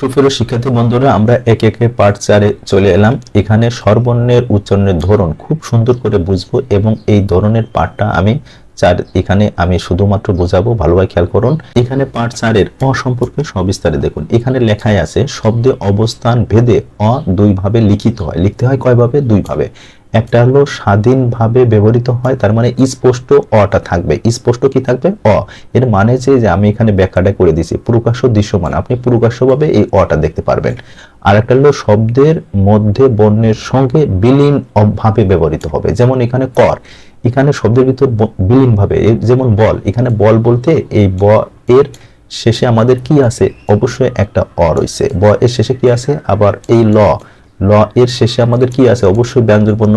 সুপ্রিয় শিক্ষার্থী বন্ধুরা, আমরা একে একে পার্ট চারে চলে এলাম। এখানে স্বরবর্ণের উচ্চারণের ধরন খুব সুন্দর করে বুঝব এবং এই ধরনের পাঠটা আমি চার এখানে আমি শুধুমাত্র বোঝাবো ভালোভাবে খেয়াল করুন। এখানে পার্ট চারের অ সম্পর্কে সবিস্তারে দেখুন। এখানে লেখায় আছে, শব্দে অবস্থান ভেদে অ দুইভাবে লিখিত হয়। লিখতে হয় কয়ভাবে দুইভাবে একটা হলো স্বাধীনভাবে ব্যবহৃত হয়, তার মানে স্পষ্ট অটা থাকবে। স্পষ্ট কি থাকবে? অ। এর মানে যে যে আমি এখানে ব্যাখ্যাটা করে দিছি প্রকাশ্য দৃশ্যমান। আপনি প্রকাশ্যভাবে এই অটা দেখতে পারবেন। আর একটা হলো শব্দের মধ্যে বর্ণের সঙ্গে বিলীন ভাবে ব্যবহৃত হবে। যেমন এখানে কর, এখানে শব্দের ভিতর ব- বিলীন ভাবে যেমন বল, এখানে বল বলতে এই ব এর শেষে আমাদের কি আছে? অবশ্যই একটা অ রয়েছে। ব এর শেষে কি আছে? আবার এই ল ল, এর শেষে আমাদের কি আছে? অবশ্যই ব্যঞ্জন বর্ণ,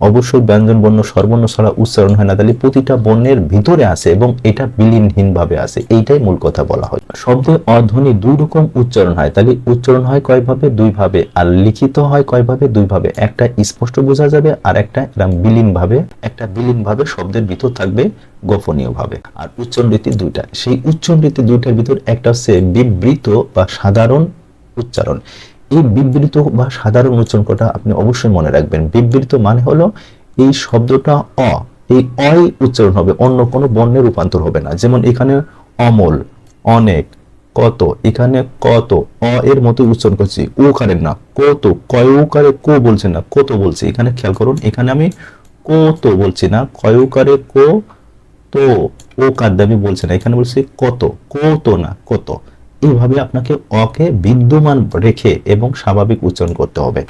অবশ্যই ব্যঞ্জন বর্ণ স্বরবর্ণ ছাড়া উচ্চারণ হয় না। তাহলে প্রতিটা বর্ণের ভিতরে আছে এবং এটা বিলীনহীন ভাবে আছে। এইটাই মূল কথা বলা হয়। শব্দে অধ্বনি দুই রকম উচ্চারণ হয়। তাহলে উচ্চারণ হয় কয়ভাবে? দুই ভাবে আর লিখিত হয় কয়ভাবে? দুই ভাবে একটা স্পষ্ট বোঝা যাবে আর একটা এরকম বিলীন ভাবে একটা বিলীন ভাবে শব্দের ভিতর থাকবে গোপনীয় ভাবে আর উচ্চারণ রীতি দুইটা। সেই উচ্চারণ রীতি দুইটার ভিতর একটা হচ্ছে বিবৃত বা সাধারণ উচ্চারণ। এই বিবৃত বা সাধারণ উচ্চারণ করা আপনি অবশ্যই মনে রাখবেন। বিবৃত মানে হলো এই শব্দটা অ, এই অই উচ্চারণ হবে, অন্য কোনো বর্ণের রূপান্তর হবে না। যেমন এখানে অমল, অনেক, কত, এখানে কত, অ এর মতো উচ্চারণ করছি ও ওকারের না, কত কয় উকারে কো বলছে না, কত বলছে। এখানে খেয়াল করুন, এখানে আমি কত বলছি না কয় উকারে কো, তো ও কাদ্দামি বলছে না। এখানে বলছি কত কত না, কত। এইভাবে আপনাকে অকে বিদ্যমান রেখে এবং স্বাভাবিক উচ্চারণ করতে হবে।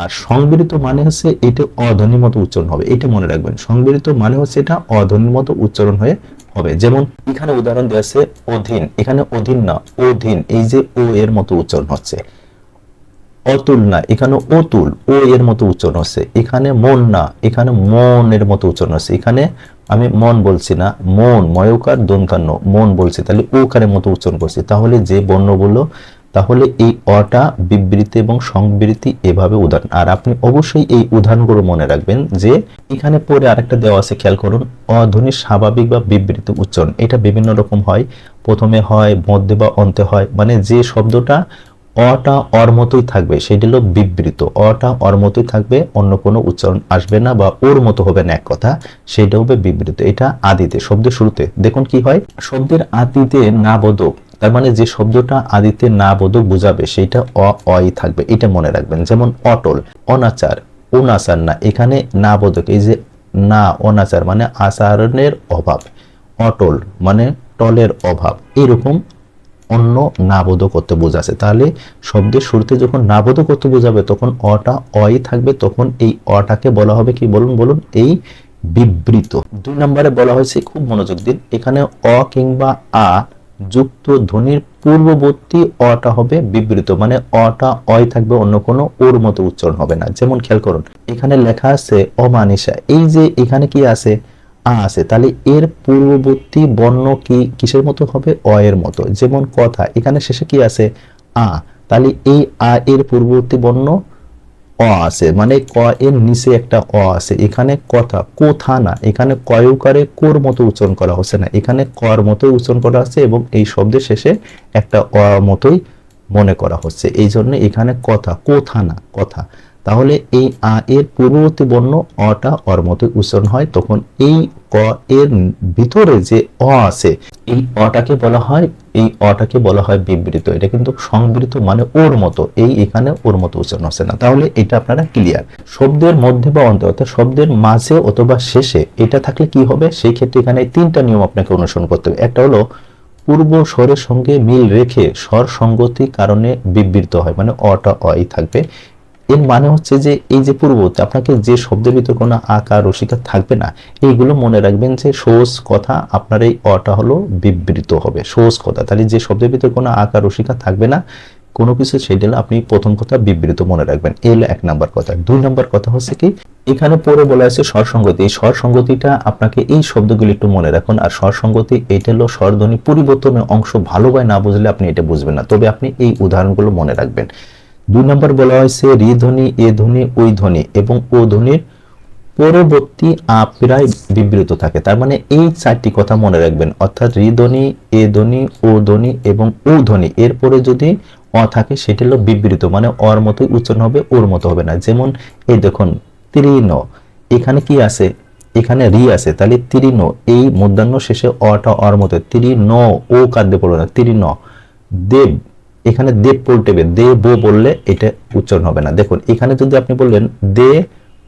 আর সংবৃত মানে হচ্ছে এটা অধ্বনির মতো উচ্চারণ হবে। এটা মনে রাখবেন সংবৃত মানে হচ্ছে এটা অধ্বনির মতো উচ্চারণ হয়ে হবে। যেমন এখানে উদাহরণ দেওয়া আছে অধীন। এখানে অধীন না, অধীন। এই যে ও এর মতো উচ্চারণ হচ্ছে। অতুল না, এখানে অতুল, ও এর মতো উচ্চারণ হচ্ছে এখানে মন না, এখানে মনের মতো উচ্চারণ হচ্ছে এখানে আমি মন বলছি না, মন, ময়কার দন্তান্ন মন বলছি, তাহলে ওকারের মতো উচ্চারণ করছি। তাহলে যে বর্ণগুলো তাহলে এই অটা বিবৃতি এবং সংবৃতি এভাবে উদাহরণ। আর আপনি অবশ্যই এই উদাহরণগুলো মনে রাখবেন যে এখানে পরে আরেকটা দেওয়া আছে, খেয়াল করুন অধ্বনির স্বাভাবিক বা বিবৃতি উচ্চারণ। এটা বিভিন্ন রকম হয়। প্রথমে হয়, মধ্যে বা অন্তে হয়। মানে যে শব্দটা অটা অর মতোই থাকবে, সেটি হলো বিবৃত। অটা অর মতোই থাকবে, অন্য কোনো উচ্চারণ আসবে না বা ওর মতো হবে না এক কথা, সেটা হবে বিবৃত। এটা আদিতে, শব্দের শুরুতে। দেখুন কি হয়, শব্দের আদিতে না বোধক তার মানে যে শব্দটা আদিতে না বোধক বোঝাবে, সেটা অ, অই থাকবে। এটা মনে রাখবেন, যেমন অটল, অনাচার অনাচার না, এখানে না বোধক এই যে না, অনাচার মানে আচরণের অভাব। অটল মানে টলের অভাব। এরকম অন্য নাবোধ করতে বোঝাছে তাহলে শব্দের শুরুতে যখন নাবোধ করতে বোঝাবে, তখন অটা অই থাকবে, তখন এই অটাকে বলা হবে কি? বলুন বলুন, এই বিবৃত। দুই নম্বরে বলা হয়েছে, খুব মনোযোগ দিন, এখানে অ কিংবা আ যুক্ত ধ্বনির পূর্ববর্তী অটা হবে বিবৃত মানে অটা অয় থাকবে, অন্য কোনো ওর মতো উচ্চারণ হবে না। যেমন খেয়াল করুন, এখানে লেখা আছে অমানিসা এই যে এখানে কি আছে? আ আছে, তাহলে এর পূর্ববর্তী বর্ণ কি, কিসের মতো হবে? অ এর মতো। যেমন কথা, এখানে শেষে কি আছে? আ। তাহলে এই আ এর পূর্ববর্তী বর্ণ অ আছে মানে ক এর নিচে একটা অ আছে। এখানে কথা, কোথা না, এখানে কয়কারে কোর মতো উচ্চারণ করা হচ্ছে না। এখানে কর মতোই উচ্চারণ করা হচ্ছে এবং এই শব্দের শেষে একটা অ মতোই মনে করা হচ্ছে। এই জন্য এখানে কথা, কোথা না, কথা। তাহলে এই আ এর পূর্ববর্তী বর্ণ অটা অর মতোই উচ্চারণ হয়। তখন এই ক এর ভিতরে যে অ আছে, এই অটাকে বলা হয়, এই অটাকে বলা হয় বিবৃত। এটা কিন্তু সংবৃত মানে ওর মতো। এই এখানে ওর মতো উচ্চারণ হচ্ছে না। তাহলে এটা আপনারা ক্লিয়ার শব্দের মধ্যে বা অন্তে অর্থাৎ শব্দের মাঝে অথবা শেষে এটা থাকলে কি হবে? সেই ক্ষেত্রে এখানে তিনটা নিয়ম আপনাকে অনুসরণ করতে হবে। একটা হলো পূর্ব স্বরের সঙ্গে মিল রেখে স্বর সঙ্গতি কারণে বিবৃত হয় মানে অটা অই থাকবে। এর মানে হচ্ছে যে এই যে পূর্ববর্তী, আপনাকে যে শব্দের ভিতর কোনো আকার, রসিকা থাকবে না, এইগুলো মনে রাখবেন যে সহজ কথা আপনার এই অটা হলো বিবৃত হবে, সহজ কথা। তাহলে যে শব্দের ভিতর কোনো আকার, রসিকা থাকবে না, কোনো কিছু সেটা আপনি প্রথম কথা বিবৃত মনে রাখবেন। এই হলো এক নাম্বার কথা। দুই নাম্বার কথা হচ্ছে কি, এখানে পরে বলা আছে স্বর সঙ্গতি এই স্বর সঙ্গতিটা আপনাকে এই শব্দগুলি একটু মনে রাখুন। আর স্বরসঙ্গতি, এটা হলো স্বরধ্বনি পরিবর্তনের অংশ। ভালোভাবে না বুঝলে আপনি এটা বুঝবেন না। তবে আপনি এই উদাহরণগুলো মনে রাখবেন। দুই নম্বর বলা হয়েছে, রি ধ্বনি, এ ধ্বনি, ওই ধ্বনি এবং ও ধ্বনির পরবর্তী আ প্রায় বিবৃত থাকে। তার মানে এই চারটি কথা মনে রাখবেন। অর্থাৎ রি ধ্বনি, এ ধ্বনি, ও ধ্বনি এবং উ ধ্বনি। এরপরে যদি অ থাকে, সেটি হলো বিবৃত মানে অর মতোই উচ্চারণ হবে, ওর মতো হবে না। যেমন এই দেখুন ত্রিন এখানে কি আছে? এখানে রি আছে। তাহলে ত্রিন এই মধ্যাহ্ন শেষে অটা অর মতো ত্রিন ও কাদ্যে পড়বে না। ত্রিন দেব এখানে দেব পল্টেবে দে বো বললে এটা উচ্চারণ হবে না। দেখুন, এখানে যদি আপনি বললেন দে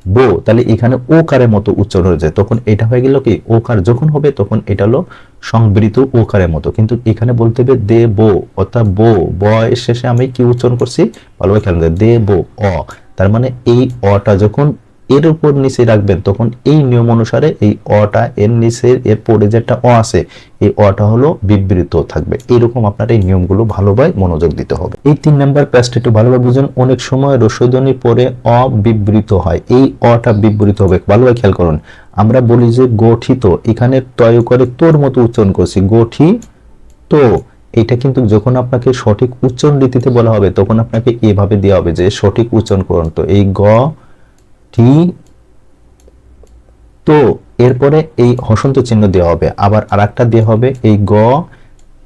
বো, তাহলে এখানে ও কারের মতো উচ্চারণ হয়ে যায়। তখন এটা হয়ে গেল কি? ও কার যখন হবে, তখন এটা হলো সংবৃত ও কারের মতো। কিন্তু এখানে বলতে হবে দে বো, অর্থাৎ বো, ব এর শেষে আমি কি উচ্চারণ করছি? ভালোভাবে খেয়াল দে বো, অ। তার মানে এই অটা যখন এর উপর নিচে রাখবেন, তখন এই নিয়ম অনুসারে এই অটা এর নিচে এর পরে যেটা অ আছে, এই অটা হলো বিবৃত থাকবে। এরকম আপনার এই নিয়মগুলো ভালোভাবে মনোযোগ দিতে হবে। এই তিন নাম্বার প্যাসটা একটু ভালোভাবে বুঝুন। অনেক সময় রসধ্বনির পরে অবিবৃত হয়। এই অটা বিবৃত হবে। ভালোভাবে খেয়াল করুন। আমরা বলি যে গঠিত। এখানে তয় করে তোর মতো উচ্চারণ করছি। গঠি তো এটা কিন্তু যখন আপনাকে সঠিক উচ্চারণ রীতিতে বলা হবে, তখন আপনাকে এভাবে দেওয়া হবে যে সঠিক উচ্চারণ করুন। তো এই গ টি। তো এরপরে এই হসন্ত চিহ্ন দেওয়া হবে। আবার আরেকটা দেওয়া হবে, এই গ,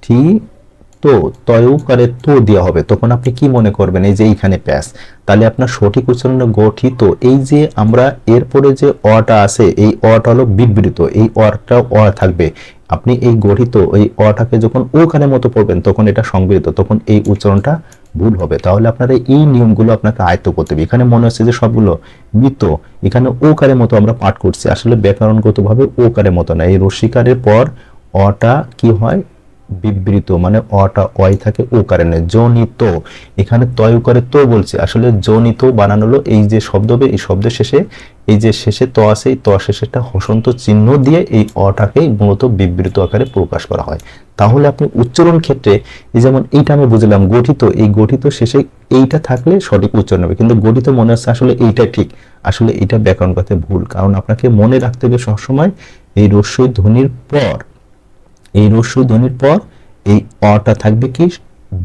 টি। তো তয়ও করে তো দেওয়া হবে। তখন আপনি কি মনে করবেন? এই যে এইখানে প্যাস। তাহলে আপনার সঠিক উচ্চারণ গঠিত এই যে আমরা এরপরে যে অটা আছে, এই অটা হলো বিবৃত। এই অটা অ থাকবে। আপনি এই গঠিত এই অটাকে যখন ওখানের মতো পড়বেন, তখন এটা সংবৃত। তখন এই উচ্চারণটা ভুল হবে। তাহলে আপনারা এই নিয়মগুলো আপনাকে আয়ত্ত করতে হবে। এখানে মনে হচ্ছে যে সবগুলো মৃত, এখানে ওকারের মতো আমরা পাঠ করছি। আসলে ব্যাকরণগতভাবে ওকারের মতো না। এই রসিকারের পর অটা কি হয়? বিবৃত মানে অটা অয় থাকে ও কারণে জনিত, এখানে তয় করে তো বলছে। আসলে জনিত বানানো হলো এই যে শব্দ হবে, এই শব্দের শেষে এই যে শেষে ত আছে, এই ত শেষে একটা হসন্ত চিহ্ন দিয়ে এই অটাকে মূলত বিবৃত আকারে প্রকাশ করা হয়। তাহলে আপনি উচ্চারণ ক্ষেত্রে, এই যেমন এইটা আমি বুঝলাম, গঠিত, এই গঠিত শেষে এইটা থাকলে সঠিক উচ্চারণ হবে। কিন্তু গঠিত মনে হচ্ছে আসলে এইটা ঠিক। আসলে এটা ব্যাকরণগত ভুল। কারণ আপনাকে মনে রাখতে হবে সবসময় এই রস্যই ধ্বনির পর। এই রস্য ধ্বনির পর এই অটা থাকবে কি?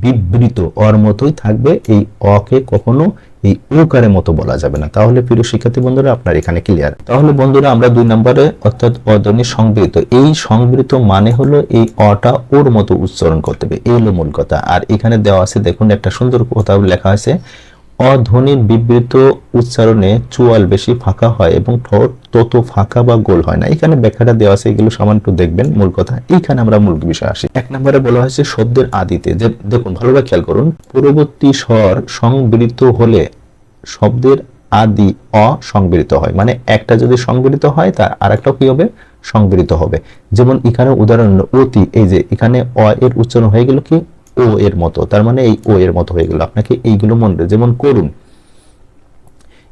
বিবৃত। অর মতোই থাকবে এই অকে কখনো এই ওকারের মতো বলা যাবে না। তাহলে প্রিয় শিক্ষার্থী বন্ধুরা, আপনার এখানে ক্লিয়ার তাহলে বন্ধুরা, আমরা দুই নম্বরে অর্থাৎ অধ্বনি সংবৃত। এই সংবৃত মানে হলো এই অটা ওর মতো উচ্চারণ করতে হবে। এই হলো মূল কথা। আর এখানে দেওয়া আছে, দেখুন, একটা সুন্দর কথা লেখা আছে। অধ্বনির বিবৃত উচ্চারণে চুয়াল বেশি ফাঁকা হয় এবং ঠোঁট তত ফাঁকা বা গোল হয় না। এখানে ব্যাখ্যাটা দেওয়া আছে, এগুলো সামান্য দেখবেন, মূল কথা। এইখানে আমরা মূল বিষয় আসি। এক নম্বরে বলা হয়েছে শব্দের আদিতে। যে দেখুন ভালোভাবে খেয়াল করুন। পূর্ববর্তী স্বর সংবৃত হলে শব্দের আদি অসংবৃত হয়। মানে একটা যদি সংবৃত হয়, তার আরেকটাও কি হবে? সংবৃত হবে। যেমন এখানে উদাহরণ, অতি, এই যে এখানে অ এর উচ্চারণ হয়ে গেল কি? ও এর মতো তার মানে এই ও এর মতো হয়ে গেল আপনাকে এইগুলো মনে। যেমন করুন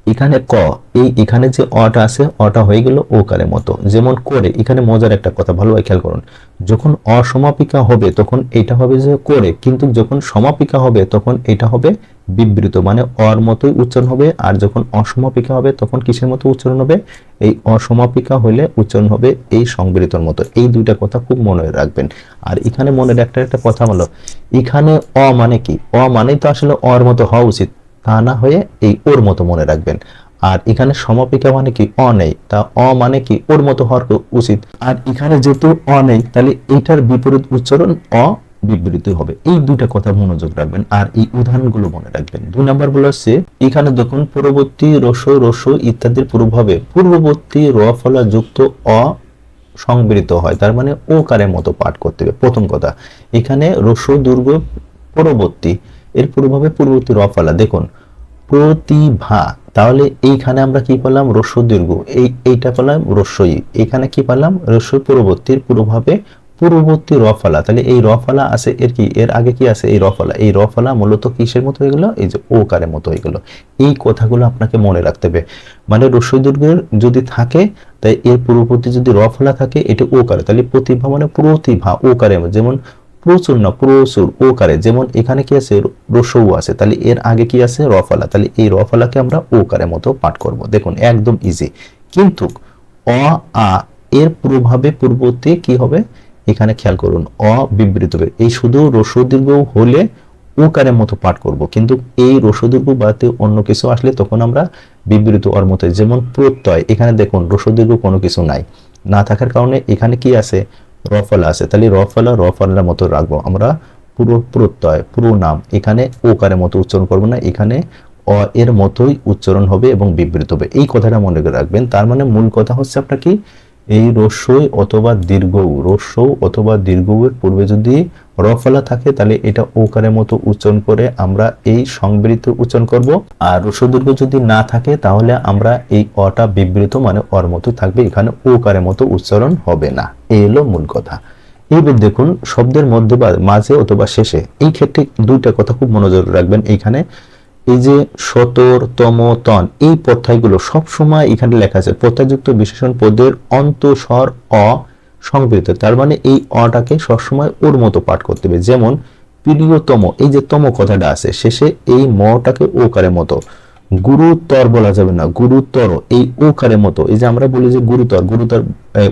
এখানে ক, এই এখানে যে অটা আছে, অটা হয়ে গেল ও কারের মতো। যেমন করে, এখানে মজার একটা কথা ভালোভাবে খেয়াল করুন। যখন অসমাপিকা হবে, তখন এটা হবে যে করে, কিন্তু যখন সমাপিকা হবে, তখন এটা হবে বিবৃত মানে অর মতোই উচ্চারণ হবে, আর যখন অসমাপিকা হবে, তখন কিসের মতো উচ্চারণ হবে? এই অসমাপিকা হলে উচ্চারণ হবে এই সংবৃতর মতো। এই দুইটা কথা খুব মনে রাখবেন। আর এখানে মনে একটা একটা কথা হলো, এখানে অ মানে কি? অ মানেই তো আসলে অর মতো হওয়া উচিত। তা না হয়ে এই ওর মতো মনে রাখবেন। আর এখানে সমাপিকা মানে কি অ নেই, তা অ মানে কি ওর মতো হওয়ার উচিত। আর এখানে যেহেতু অ নেই, তাহলে এটার বিপরীত উচ্চারণ অ বিবৃতি হবে। এই দুইটা কথা মনোযোগ রাখবেন, আর এই উদাহরণগুলো মনে রাখবেন। দুই নাম্বার বলা হচ্ছে, এখানে দেখুন পূর্ববর্তী রস রস ইত্যাদির পূর্বভাবে পূর্ববর্তী র ফলা যুক্ত অ সংবৃত হয়। তার মানে ও কারের মতো পাঠ করতে হবে। প্রথম কথা, এখানে রস, দুর্গ, পরবর্তী এর পূর্বভাবে পূর্ববর্তী র ফলা দেখুন, প্রতিভা। তাহলে এইখানে আমরা কি পেলাম? রস্য দীর্ঘ। এই, এইটা পেলাম রস্যই। এখানে কি পেলাম? রস্য পূর্ববর্তীর পূর্বভাবে পূর্ববর্তী রফালা। তাহলে এই রফালা আছে, এর কি, এর আগে কি আছে? এই রফালা। এই রফালা মূলত কিসের মতো হয়ে গেল? এই যে ও কারের মতো হয়ে গেল। এই কথাগুলো আপনাকে মনে রাখতে হবে। মানে রস্য দীর্ঘের যদি থাকে, তাই এর পূর্ববর্তী যদি রফালা থাকে, এটা ও কারে তাহলে প্রতিভা মানে প্রতিভা ও কারে যেমন প্রচুর না, প্রচুর ও কারে যেমন এখানে কি আছে? রসৌ আছে। তাহলে এর আগে কি আছে? রফালা। তাহলে এই রফালাকে আমরা ও কারে মতো পাঠ করব। দেখুন, একদম ইজি কিন্তু অ, আ, এর প্রভাবে পূর্ববর্তী কি হবে? এখানে খেয়াল করুন অবিবৃত হবে। এই শুধু রস্য দীর্ঘ হলে ওকারের মতো পাঠ করব। কিন্তু এই রসদীর্ঘ বাতে অন্য কিছু আসলে তখন আমরা বিবৃত অর মতো যেমন প্রত্যয়, এখানে দেখুন রসদীর্ঘ কোনো কিছু নাই। না থাকার কারণে এখানে কি আছে? রফলা আছে। তাহলে রফলা রফলার মতো রাখব আমরা। পুরো প্রত্যয়, পুরো নাম। এখানে ওকারের মতো উচ্চারণ করব না। এখানে অ এর মতোই উচ্চারণ হবে এবং বিবৃত হবে। এই কথাটা মনে রাখবেন। তার মানে মূল কথা হচ্ছে আপনার কি? এই রস্যই অথবা দীর্ঘ রস্য অথবা দীর্ঘের পূর্বে যদি রফলা থাকে, তাহলে এটা ওকারের মতো উচ্চারণ করে আমরা এই সংবৃত উচ্চারণ করব। আর রস্য দীর্ঘ যদি না থাকে, তাহলে আমরা এই অটা বিবৃত মানে অর মতো থাকবে, এখানে ওকারের মতো উচ্চারণ হবে না। এই হলো মূল কথা। এইবার দেখুন, শব্দের মধ্যে বা মাঝে অথবা শেষে, এই ক্ষেত্রে দুইটা কথা খুব মনোযোগ রাখবেন এইখানে এই যে সতরতম তন, এই পথ্যায়গুলো সবসময় এখানে লেখা আছে। প্রত্যয়যুক্ত বিশেষণ পদের অন্তঃস্বর অ সংবৃত তার মানে এই অটাকে সবসময় ওর মতো পাঠ করতে হবে। যেমন, প্রিয়তম, এই যে তম কথাটা আছে, শেষে এই মটাকে ওকারের মতো। গুরুতর বলা যাবে না, গুরুতর, এই ওকারের মতো। এই যে আমরা বলি যে গুরুতর গুরুতর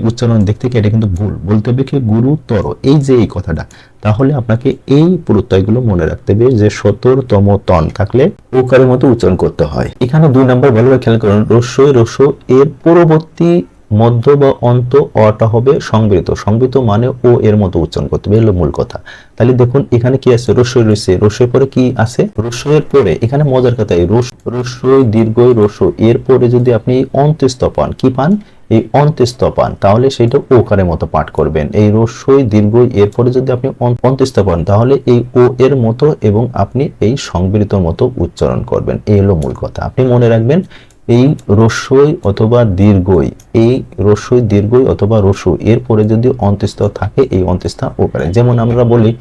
উচ্চারণ দেখতে কি এটা কিন্তু ভুল। বলতে হবে কি গুরুতর, এই যে এই কথাটা, তাহলে আপনাকে এই প্রত্যয়গুলো মনে রাখতে হবে যে সতরতম তন থাকলে ওকারের মতো উচ্চারণ করতে হয়। এখানে দুই নম্বর ভালোভাবে খেয়াল করুন রস্য রস্য, এর পরবর্তী মধ্য বা অন্ত অটা হবে সংবৃত সংবৃত মানে ও এর মতো উচ্চারণ করতে হবে এলো মূল কথা। তাহলে দেখুন, এখানে কি আছে? রস্যই রয়েছে। রস্যের পরে কি আছে? রস্যের পরে, এখানে মজার কথা, এই রস রস্যই দীর্ঘই রস্য এর পরে যদি আপনি অন্ত্যস্ত পান কি পান? এই অন্ত্যস্ত পান তাহলে সেটা ওকারের মতো পাঠ করবেন। এই রস্যই দীর্ঘই এরপরে যদি আপনি অন- অন্ত্যস্ত পান তাহলে এই ও এর মতো এবং আপনি এই সংবৃত মতো উচ্চারণ করবেন। এই হলো মূল কথা। আপনি মনে রাখবেন এই রস্যই অথবা দীর্ঘই, এই রস্যই দীর্ঘই অথবা রস্য এর পরে যদি অন্ত্যস্ত থাকে, এই অন্ত্যস্ত ওকারে যেমন আমরা বলি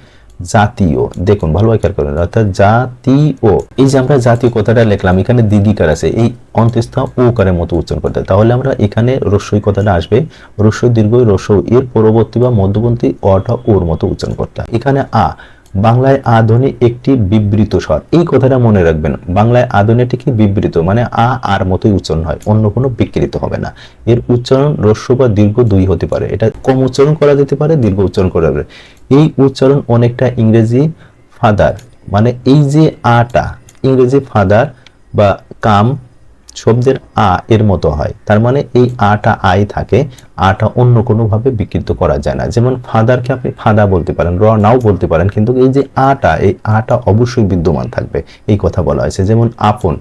জাতীয়, দেখুন ভালো খেয়াল করেন, অর্থাৎ জাতীয়, এই যে আমরা জাতীয় কথাটা লিখলাম, এখানে দীর্ঘিকার আছে, এই অন্ত্যস্থ ওকারের মতো উচ্চারণ করতে তাহলে আমরা এখানে রস্যই কথাটা আসবে, রস্যই দীর্ঘই রস্য এর পরবর্তী বা মধ্যবর্তী অটা ওর মতো উচ্চারণ করতে এখানে আ বাংলায় আধনি একটি বিবৃত স্বর। এই কথাটা মনে রাখবেন, বাংলায় আধনি একটি কি বিবৃত? মানে আ আর মতোই উচ্চারণ হয়, অন্য কোনো বিকৃত হবে না। এর উচ্চারণ রস্য বা দীর্ঘ দুই হতে পারে। এটা কম উচ্চারণ করা যেতে পারে, দীর্ঘ উচ্চারণ করা যাবে। এই উচ্চারণ অনেকটা ইংরেজি ফাদার মানে এই যে আটা, ইংরেজি ফাদার বা কাম শব্দের আ এর মতো হয়। তার মানে এই আটা আই থাকে, আটা অন্য কোনোভাবে বিকৃত করা যায় না। যেমন ফাদারকে আপনি ফাদা বলতে পারেন, র নাও বলতে পারেন, কিন্তু এই যে আটা, এই আটা অবশ্যই বিদ্যমান থাকবে। এই কথা বলা হয়েছে। যেমন আপন,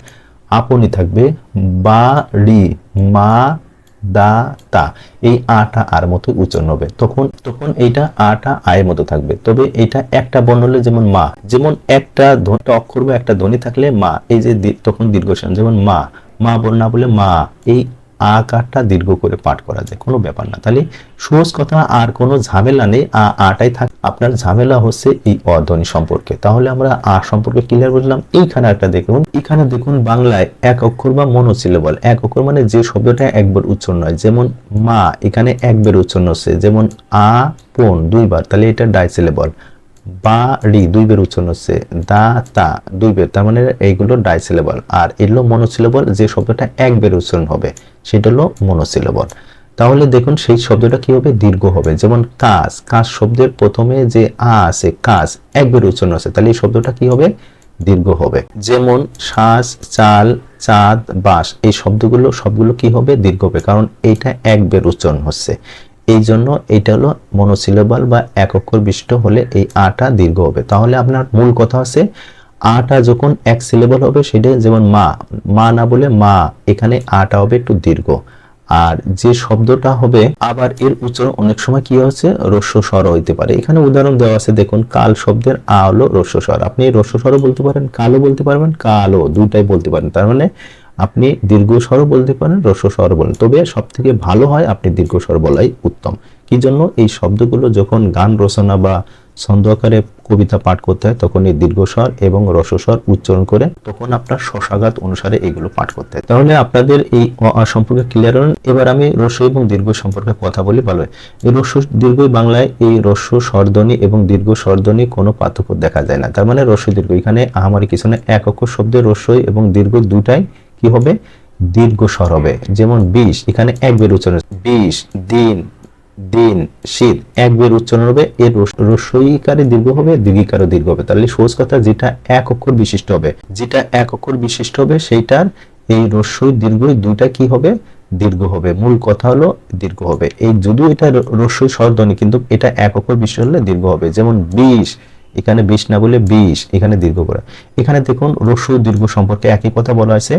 আপনই থাকবে, বা, রি, মা দা, তা। এই আটা আর মতো উচ্চারণ হবে। তখন তখন এইটা আটা আয়ের মতো থাকবে। তবে এটা একটা বর্ণ হলে যেমন মা, যেমন একটা অক্ষর বা একটা ধ্বনি থাকলে মা। এই যে তখন দীর্ঘ যেমন মা। মা বল না বলে মা। এই আকারটা দীর্ঘ করে পাঠ করা যায়, কোনো ব্যাপার না। তাহলে সহজ কথা, আর কোনো ঝামেলা নেই, আ, আটাই থাক। আপনার ঝামেলা হচ্ছে এই অধ্বনি সম্পর্কে। তাহলে আমরা আ সম্পর্কে ক্লিয়ার বুঝলাম। এইখানে একটা দেখুন এখানে দেখুন বাংলায় এক অক্ষর বা মনোসিলেবল এক অক্ষর মানে যে শব্দটা একবার উচ্চারণ হয়, যেমন মা, এখানে একবার উচ্চারণ হচ্ছে, যেমন আ, পন, দুইবার। তাহলে এটা ডাইসিলেবল বা রি দুই বের উচ্চারণ হচ্ছে দা, তা, দুই বের। তার মানে এইগুলো ডাইসিলেবল। আর এগুলো মনোসিলেবল, যে শব্দটা এক বের উচ্চারণ হবে, সেটা হলো মনোসিলেবল। তাহলে দেখুন, সেই শব্দটা কি হবে? দীর্ঘ হবে। যেমন কাজ কাজ শব্দের প্রথমে যে আ আছে কাজ এক বের উচ্চারণ আছে। তাহলে এই শব্দটা কি হবে? দীর্ঘ হবে। যেমন শ্বাস চাল, চাঁদ বাস এই শব্দগুলো, সবগুলো কি হবে? দীর্ঘ হবে। কারণ এইটা এক বের উচ্চারণ হচ্ছে। এই জন্য এটা হলো মনোসিলেবল বা এক অক্ষর বিশিষ্ট হলে এই আটা দীর্ঘ হবে। তাহলে আপনার মূল কথা আছে আটা যখন এক সিলেবল হবে, সেটা যেমন মা মা না বলে মা, এখানে আটা হবে একটু দীর্ঘ। আর যে শব্দটা হবে, আবার এর উচ্চারণ অনেক সময় কি হচ্ছে? রস্য স্বর হইতে পারে। এখানে উদাহরণ দেওয়া আছে, দেখুন, কাল শব্দের আ হলো রস্য স্বর আপনি রস্য স্বরও বলতে পারেন কালো বলতে পারবেন কালো দুটাই বলতে পারেন। তার মানে আপনি দীর্ঘ স্বরও বলতে পারেন রস্য স্বর বলেন। তবে সব থেকে ভালো হয় আপনি দীর্ঘ স্বর বলাই উত্তম। কি জন্য? এই শব্দগুলো যখন গান রচনা বা ছন্দ আকারে কবিতা পাঠ করতে হয়, তখন এই দীর্ঘস্বর এবং রসস্বর উচ্চারণ করে তখন আপনার শশাঘাত অনুসারে এগুলো পাঠ করতে হয়। তাহলে আপনাদের এই সম্পর্কে ক্লিয়ার হন এবার আমি রস্য এবং দীর্ঘ সম্পর্কে কথা বলি ভালো এই রস্য দীর্ঘ বাংলায় এই রস্য স্বরধ্বনি এবং দীর্ঘ স্বরধ্বনি কোনো পার্থক্য দেখা যায় না। তার মানে রস্য দীর্ঘ। এখানে আহামারি কিছু না এক অক্ষর শব্দের রস্যই এবং দীর্ঘ দুটাই কি হবে? দীর্ঘ স্বর হবে যেমন বিষ, এখানে এক বের উচ্চারণ বিষ, দিন দিন, শীত, এক বের উচ্চারণ হবে। এর রস- রস্বইকারে দীর্ঘ হবে, দীর্ঘিকারও দীর্ঘ হবে। তাহলে সহজ কথা, যেটা এক অক্ষর বিশিষ্ট হবে, যেটা এক অক্ষর বিশিষ্ট হবে, সেইটার এই রস্বই দীর্ঘ দুইটা কি হবে? দীর্ঘ হবে। মূল কথা হলো দীর্ঘ হবে। এই যদিও এটা র- রস্বই স্বরধ্বনি, কিন্তু এটা এক অক্ষর বিশিষ্ট হলে দীর্ঘ হবে। যেমন বিষ এখানে বিষ না বলে বিষ এখানে দীর্ঘ করা। এখানে দেখুন রস্য দীর্ঘ সম্পর্কে একই কথা বলা হয়েছে।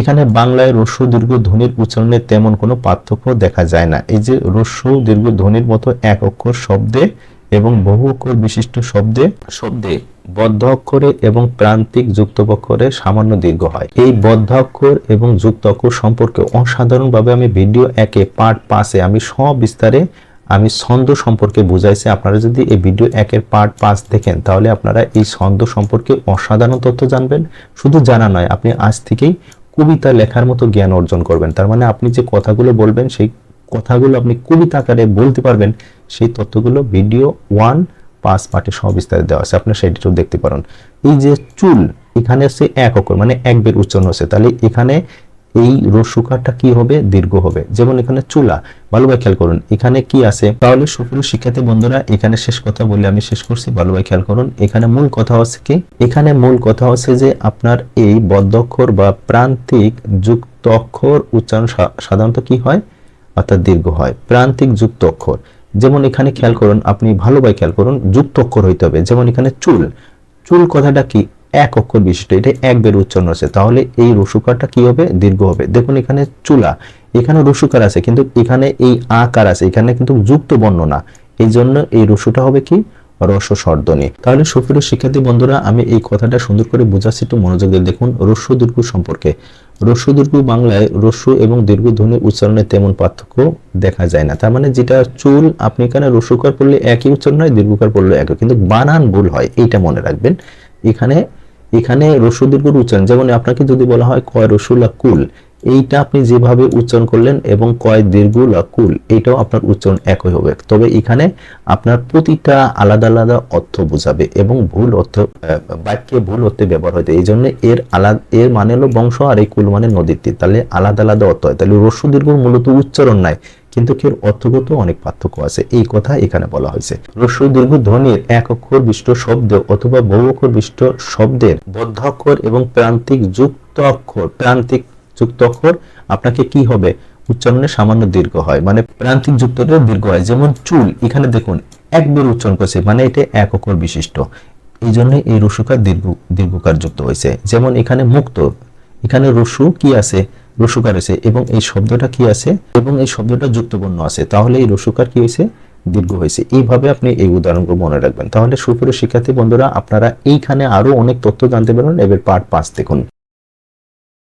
এখানে বাংলায় রস্য দীর্ঘ ধ্বনির উচ্চারণে তেমন কোনো পার্থক্য দেখা যায় না। এই যে রস্য দীর্ঘ ধ্বনির মতো এক অক্ষর শব্দে এবং বহু অক্ষর বিশিষ্ট শব্দে শব্দে বদ্ধ অক্ষরে এবং প্রান্তিক যুক্ত অক্ষরে সামান্য দীর্ঘ হয়। এই বদ্ধ অক্ষর এবং যুক্ত অক্ষর সম্পর্কে অসাধারণভাবে আমি ভিডিও একে পার্ট পাঁচে আমি সবিস্তারে আমি ছন্দ সম্পর্কে বুঝাইছি, আপনারা যদি এই ভিডিও একের পার্ট পাঁচ দেখেন, তাহলে আপনারা এই ছন্দ সম্পর্কে অসাধারণ তথ্য জানবেন। শুধু জানা নয়, আপনি আজ থেকেই কবিতা লেখার মতো জ্ঞান অর্জন করবেন। তার মানে আপনি যে কথাগুলো বলবেন, সেই কথাগুলো আপনি কবিতা আকারে বলতে পারবেন, সেই তথ্যগুলো ভিডিও ওয়ান পাঁচ পার্টে সবিস্তারে দেওয়া আছে। আপনার সেটিও দেখতে পারেন। এই যে চুল, এখানে আছে এক অক্ষর মানে এক বের উচ্চারণ হচ্ছে। তাহলে এখানে এই রসুকারটা কি হবে? দীর্ঘ হবে। যেমন এখানে চুলা ভালোভাবে খেয়াল করুন। এখানে কি আছে? তাহলে সুপ্রিয় শিক্ষার্থী বন্ধুরা, এখানে শেষ কথা বলে আমি শেষ করছি। ভালোভাবে খেয়াল করুন। এখানে মূল কথা হচ্ছে কি? এখানে মূল কথা হচ্ছে যে আপনার এই বদ্ধ অক্ষর বা প্রান্তিক যুক্ত অক্ষর উচ্চারণ সাধারণত কি হয়? অর্থাৎ দীর্ঘ হয়। প্রান্তিক যুক্ত অক্ষর যেমন এখানে খেয়াল করুন, আপনি ভালোভাবে খেয়াল করুন যুক্ত অক্ষর হইতে হবে। যেমন এখানে চুল। চুল কথাটা কি? এক অক্ষর বিশিষ্ট, এটা এক বের উচ্চারণ আছে। তাহলে এই রসুকারটা কি হবে? দীর্ঘ হবে। দেখুন এখানে চুলা এখানে রসুকার আছে, কিন্তু এখানে এই আকার আছে, এখানে কিন্তু যুক্ত বর্ণ না। এই জন্য এই রসুটা হবে কি? রস স্বরধ্বনি তাহলে সুপ্রিয় শিক্ষার্থী বন্ধুরা, আমি এই কথাটা সুন্দর করে বোঝাচ্ছি, একটু মনোযোগ দিয়ে দেখুন রস্য দীর্ঘ সম্পর্কে। রস্য দীর্ঘ বাংলায় রস্য এবং দীর্ঘ ধ্বনির উচ্চারণে তেমন পার্থক্য দেখা যায় না। তার মানে যেটা চুল, আপনি এখানে রস্যকার পড়লে একই উচ্চারণ হয়, দীর্ঘকার পড়লে একই, কিন্তু বানান ভুল হয়, এইটা মনে রাখবেন। এখানে এখানে রস্য দীর্ঘর উচ্চারণ, যেমন আপনাকে যদি বলা হয় কয় রসুলা কুল এইটা আপনি যেভাবে উচ্চারণ করলেন এবং কয় দীর্ঘলা কুল এটাও আপনার উচ্চারণ একই হবে। তবে এখানে আপনার প্রতিটা আলাদা আলাদা অর্থ বোঝাবে এবং ভুল অর্থ বাক্যে ভুল অর্থে ব্যবহার হতে এই জন্য এর আলাদা, এর মানে হলো বংশ আর এই কুল মানে নদীর তীর। তাহলে আলাদা আলাদা অর্থ হয়। তাহলে রস্য দীর্ঘ মূলত উচ্চারণ নাই। কিন্তু এর অর্থগত অনেক পার্থক্য আছে। এই কথা এখানে বলা হয়েছে। রস্য দীর্ঘ ধ্বনির এক অক্ষর বিশিষ্ট শব্দ অথবা বহু অক্ষর বিশিষ্ট শব্দের বদ্ধ অক্ষর এবং প্রান্তিক যুক্ত অক্ষর, প্রান্তিক যুক্ত অক্ষর আপনাকে কি হবে? উচ্চারণে সামান্য দীর্ঘ হয়। মানে প্রান্তিক যুক্তটা দীর্ঘ হয়। যেমন চুল, এখানে দেখুন, একবার উচ্চারণ করছে মানে এটা এক অক্ষর বিশিষ্ট। এই জন্য এই রসুকার দীর্ঘ, দীর্ঘকার যুক্ত হয়েছে। যেমন এখানে মুক্ত, এখানে রসু কি আছে? রসুকার আছে এবং এই শব্দটা কি আছে? এবং এই শব্দটা যুক্তবর্ণ আছে। তাহলে এই রসুকার কি হয়েছে? দীর্ঘ হয়েছে। এইভাবে আপনি এই উদাহরণগুলো মনে রাখবেন। তাহলে সুপ্রিয় শিক্ষার্থী বন্ধুরা, আপনারা এইখানে আরও অনেক তথ্য জানতে পারবেন। এবার পার্ট পাঁচ দেখুন।